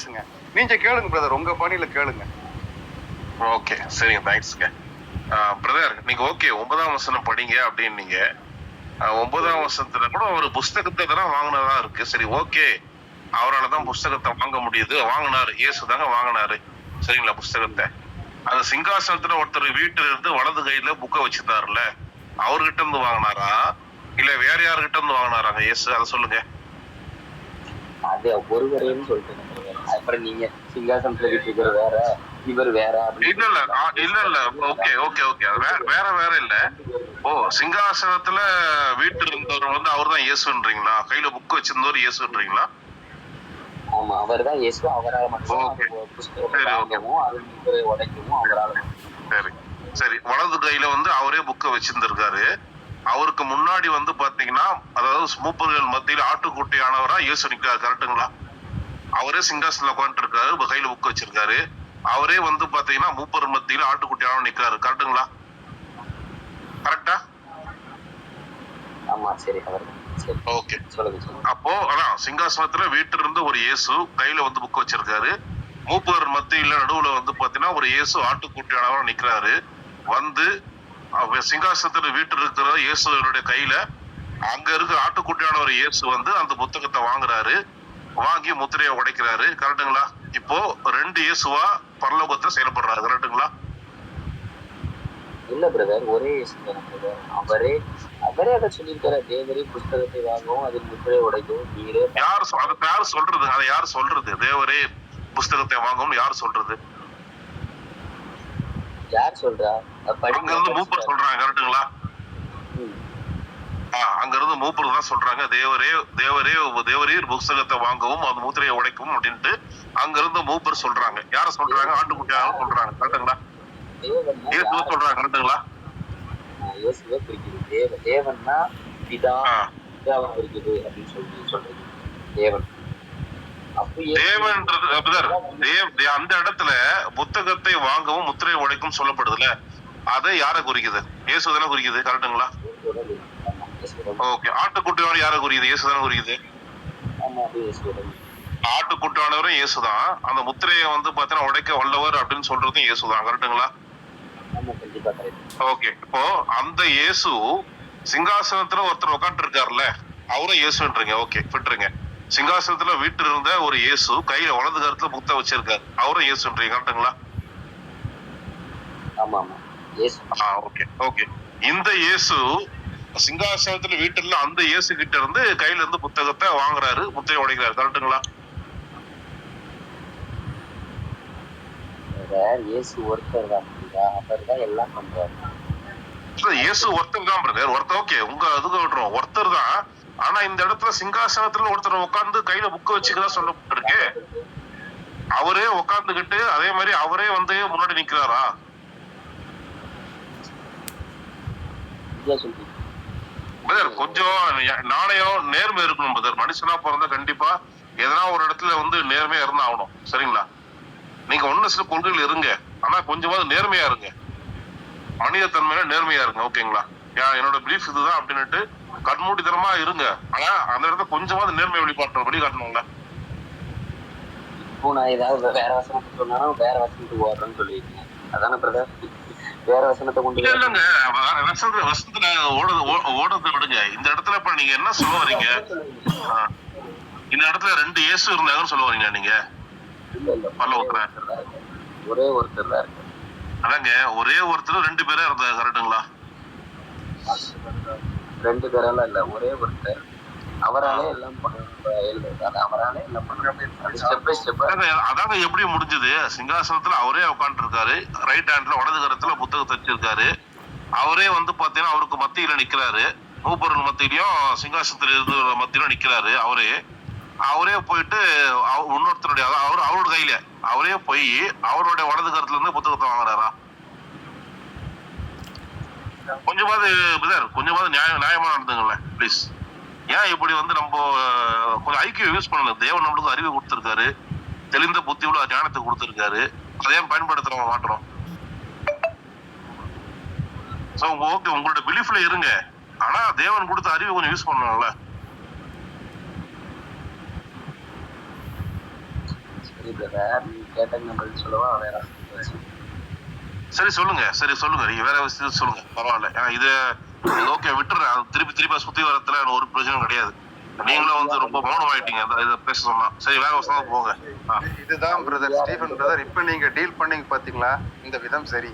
பேசுங்க. நீங்க கேளுங்க பிரதர் உங்க பாணியில கேளுங்க. ஓகே சரிங்க தேங்க்ஸ்ங்க பிரதர் நீங்க ஓகே ஒன்பதாம் வசனம் படிங்க அப்படின்னீங்க. ஒன்பதாம் வருஷத்துல கூட ஒரு புஸ்தகத்தை தான் வாங்கினதா இருக்கு. சரி ஓகே அவரால் தான் புஸ்தகத்தை வாங்க முடியுது. வாங்கினாரு. இயேசு தாங்க வாங்கினாரு. சரிங்களா புஸ்தகத்தை? அந்த சிங்காசனத்துல ஒருத்தர் வீட்டுல இருந்து வலது கையில புக்கை வச்சிருந்தாருல அவர்கிட்ட இருந்து வாங்கினாரா? இல்ல வேற யாருகிட்ட இருந்து வாங்கினாராங்க இயேசு? அதை சொல்லுங்க. அது ஒருவரேன்னு சொல்லிட்டு அப்புறம் நீங்க சிங்காசனத்துல விட்டு வேற இவர் வேற இல்ல இல்ல இல்ல இல்ல. Okay okay okay. வேற வேற இல்ல. ஓ சிங்காசனத்துல வீட்டுல இருந்தவர் வந்து அவர் தான் இயேசுன்றீங்களா? கையில புக் வச்சிருந்தவர் இயேசுன்றீங்களா? ஆமா அவர் தான் இயேசு. அவரால் மட்டும் உடைக்கவும் அவரால் சரி. சரி வலது கையில வந்து அவரே புக்கை வச்சிருந்திருக்காரு. அவருக்கு முன்னாடி வந்து பாத்தீங்கன்னா அதாவது மூப்பர்கள் மத்தியில ஆட்டுக்குட்டியானவரா இயேசு நிக்கிறாரு. கரெக்ட்டுங்களா அவரே சிங்காசனத்துல உட்காந்துட்டு இருக்காரு கையில புக் வச்சிருக்காரு. அவரே வந்து பாத்தீங்கன்னா மூப்பர் மத்தியில ஆட்டுக்குட்டியானவரா நிக்கிறாரு. கரெக்ட்டுங்களா கரெக்டா? ஓகே. அப்போ அதான் சிங்காசனத்துல வீட்டுல இருந்து ஒரு இயேசு கையில வந்து புக் வச்சிருக்காரு. மூப்பர் மத்தியில நடுவுல வந்து பாத்தீங்கன்னா ஒரு இயேசு ஆட்டுக்குட்டியானவரா நிக்கிறாரு. வந்து சிங்காசனத்துல வீட்டுல இருக்கிற இயேசுடைய கையில அங்க இருக்கிற ஆட்டுக்குட்டியான ஒரு இயேசு வந்து அந்த புத்தகத்தை வாங்குறாரு. வாங்கி முத்திரையை உடைக்கிறாரு. கரெக்ட்டுங்களா இப்போ ரெண்டு இயேசுவா பரலோகத்துல செயல்படுறாரு. கரெக்ட்டுங்களா இல்ல பிரதர் ஒரே இயேசு தானே பிரதர் அவரே அவரே அதை சொல்லியிருக்காரு. தேவரே புஸ்தகத்தை வாங்கவும் அதில் முத்திரை உடைக்கவும் நீரே யார் சொ- அதை யார் சொல்றது? அதை யார் சொல்றது? தேவரே புஸ்தகத்தை வாங்கும் யார் சொல்றது? யார் சொல்றா? அங்க இருந்து மூப்பர் சொல்றாங்க. கரெக்ட்டுங்களா அங்கிருந்து ஆஹ் மூப்பர் தான் சொல்றாங்க தேவரே தேவரே தேவரீர் புஸ்தகத்தை வாங்கவும் அந்த மூத்திரையை உடைக்கவும் அப்படின்ட்டு அங்கிருந்து மூப்பர் சொல்றாங்க. யார சொல்றாங்க? ஆட்டுக்குட்டியாக சொல்றாங்க. கரெக்டுங்களா தேவன்னா சொல்றாங்க. கரெக்டுங்களா ஆஹ் குறிக்குது தேவ தேவன்னா பிதா குறிக்குது அப்படின்னு சொல்லி தேவன் தேவன்றது அப்படிதான் அந்த இடத்துல புத்தகத்தை வாங்கவும் முத்திரை உடைக்கும் சொல்லப்படுதுல அதை யாரை குறிக்குது? இயேசுதான குறிக்குது. கரெக்டுங்களா ஓகே ஆட்டுக்குட்டியார் யாரை குறிக்குது? இயேசு தானே குறிக்குது? ஆமா, அது இயேசுவோட வீடு. ஆட்டுக்குட்டானவரும் இயேசுதான். அந்த முத்திரையை வந்து பாத்தீங்கன்னா உடைக்க வல்லவர் அப்படின்னு சொல்றதும் இயேசுதான். correct. ஓகே இப்போ அந்த இயேசு சிங்காசனத்துல ஒருத்தர் உட்காந்து இருக்காருல்ல அவரும் இயேசுன்றீங்க. ஓகே விட்டுருங்க. சிங்காசனத்துல வீட்டு இருந்த ஒரு இயேசு கையில வலது கருத்துல புத்த வச்சிருக்காரு. அவரும் இயேசுன்றீங்க. கரெக்ட்டுங்களா? ஆமா, ஆமா. Okay okay. இந்த இயேசு சிங்காசனத்துல வீட்டுல அந்த இயேசு கிட்ட இருந்து கையில இருந்து புத்தகத்தை வாங்குறாரு முத்திரை உடைக்கிறாரு. கரெக்ட்டுங்களா வேற இயேசு ஒருத்தர் தான் புரியுதா? அவர் தான் எல்லாம் பண்றாரு. இயேசு ஒருத்தர் தான் பிரதர் ஒருத்தர் ஓகே உங்க அதுக்கு விடுறோம் ஒருத்தர் தான். ஆனா இந்த இடத்துல சிங்காசனத்துல ஒருத்தர் உட்கார்ந்து கையில புக்க வச்சுக்கதான் சொல்லப்பட்டிருக்கு. அவரே உட்கார்ந்துகிட்டு அதே மாதிரி அவரே வந்து முன்னாடி நிக்கிறாரா? பிரதர் கொஞ்சம் நாணயம் நேர்மை இருக்கணும் பிரதர். மனுஷனா பிறந்தா கண்டிப்பா எதனா ஒரு இடத்துல வந்து நேர்மையா இருந்தா ஆகணும். சரிங்களா? நீங்க ஒன்னு சில கொள்கைகள் இருங்க. ஆனா கொஞ்சமாவது நேர்மையா இருங்க. மனிதத்தன்மையில நேர்மையா இருங்க ஓகேங்களா? என்னோட பிலீஃப் இதுதான் அப்படின்னுட்டு கண்மூடித்தனமா இருங்க. ஆனா அந்த இடத்துல கொஞ்சமாவது நேர்மை வெளிப்பாட்டு படி இப்போ நான் ஏதாவது வேற வசனத்தை வேற வசனத்துக்கு ஓடுறேன்னு சொல்லியிருக்கேன் அதானே பிரதர்? வேற வசனத்தை கொண்டு இல்ல இல்லங்க. வசந்த வசந்தத்துல ஓடுறது ஓடுறதை விடுங்க. இந்த இடத்துல இப்ப நீங்க என்ன சொல்ல வரீங்க. இந்த இடத்துல ரெண்டு இயேசு இருந்தாங்கன்னு சொல்ல வரீங்க நீங்க. ஒரே ஒருத்தர் தான் அதாங்க ஒரே ஒருத்தர் ரெண்டு பேரா இருந்தாங்க கரெக்ட்டுங்களா ரெண்டு பேரெல்லாம் இல்ல ஒரே ஒருத்தர். அவராலே எல்லாம் அவராலே எல்லாம் அதாங்க எப்படி முடிஞ்சது? சிங்காசனத்துல அவரே உட்காந்துட்டு இருக்காரு ரைட் ஹேண்ட்ல வலது கரத்துல புத்தகத்தை வச்சிருக்காரு. அவரே வந்து பாத்தீங்கன்னா அவருக்கு மத்தியில நிக்கிறாரு. மூப்பொருள் மத்தியிலையும் சிங்காசனத்துல இருந்து மத்தியிலும் நிக்கிறாரு அவரே. அவரே போயிட்டு இன்னொருத்தருடைய அவர் அவரோட கையில அவரே போய் அவருடைய வலது கரத்துல இருந்து புத்தகத்தை வாங்குறாரா? கொஞ்சமாவது கொஞ்சமாவது நியாயம் நியாயமா நடந்துங்களேன் ப்ளீஸ் ஏன் இப்படி வந்து நம்ம கொஞ்சம் ஐக்கியம் யூஸ் பண்ணணும்? தேவன் நம்மளுக்கு அறிவு கொடுத்துருக்காரு. தெளிந்த புத்தி உள்ள ஞானத்தை கொடுத்துருக்காரு. அதையும் பயன்படுத்த நம்ம மாட்டுறோம் ஸோ ஓகே உங்களோட பிலீஃப்ல இருங்க. ஆனா தேவன் கொடுத்த அறிவு கொஞ்சம் யூஸ் பண்ணணும்ல. சரி சொல்லுங்க. சரி சொல்லுங்க. நீங்க வேற விஷயம் சொல்லுங்க. பரவாயில்ல. இது ஓகே விட்டுறேன் அது திருப்பி திருப்பி சுத்தி வரத்துல ஒரு பிரச்சனையும் கிடையாது. நீங்களும் வந்து ரொம்ப மௌனம் ஆயிட்டீங்க அந்த இதை பேச சொன்னா சரி வேற வருஷம் போங்க. இதுதான் பிரதர் ஸ்டீஃபன் பிரதர் இப்ப நீங்க டீல் பண்ணீங்க பாத்தீங்களா? இந்த விதம் சரி.